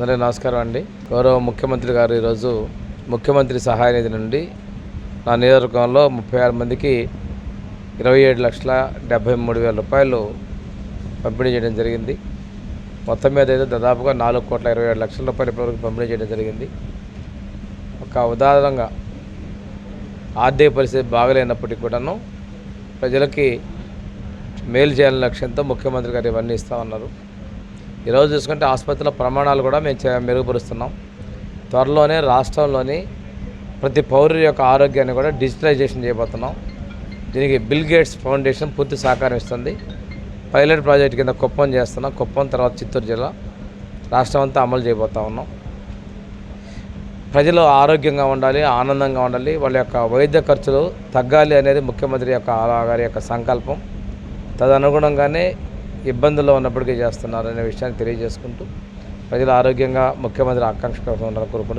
అందరికీ నమస్కారం అండి. గౌరవ ముఖ్యమంత్రి గారు ఈరోజు ముఖ్యమంత్రి సహాయ నిధి నుండి నా నియోజకవర్గంలో ముప్పై ఆరు మందికి ఇరవై ఏడు లక్షల డెబ్బై మూడు వేల రూపాయలు పంపిణీ చేయడం జరిగింది. మొత్తం మీద అయితే దాదాపుగా నాలుగు కోట్ల ఇరవై ఏడు లక్షల రూపాయలు ఇప్పటివరకు పంపిణీ చేయడం జరిగింది. ఒక ఉదాహరణగా ఆర్థిక పరిస్థితి బాగలేనప్పటికీ కూడాను ప్రజలకి మేలు చేయాలనే లక్ష్యంతో ముఖ్యమంత్రి గారు ఇవన్నీ ఇస్తా ఉన్నారు. ఈరోజు చూసుకుంటే ఆసుపత్రిలో ప్రమాణాలు కూడా మేము మెరుగుపరుస్తున్నాం. త్వరలోనే రాష్ట్రంలోని ప్రతి పౌరుడి యొక్క ఆరోగ్యాన్ని కూడా డిజిటలైజేషన్ చేయబోతున్నాం. దీనికి బిల్ గేట్స్ ఫౌండేషన్ పూర్తి సహకారం ఇస్తుంది. పైలట్ ప్రాజెక్ట్ కింద కుప్పం చేస్తున్నాం. కుప్పం తర్వాత చిత్తూరు జిల్లా. రాష్ట్రం అంతా అమలు చేయబోతా ఉన్నాం. ప్రజలు ఆరోగ్యంగా ఉండాలి ఆనందంగా ఉండాలి. వాళ్ళ యొక్క వైద్య ఖర్చులు తగ్గాలి అనేది ముఖ్యమంత్రి యొక్క గారి యొక్క సంకల్పం. తదనుగుణంగానే ఇబ్బందుల్లో ఉన్నప్పటికీ చేస్తున్నారు అనే విషయాన్ని తెలియజేసుకుంటూ ప్రజలు ఆరోగ్యంగా ముఖ్యమంత్రి ఆకాంక్ష ఉండాలని కోరుకుంటూ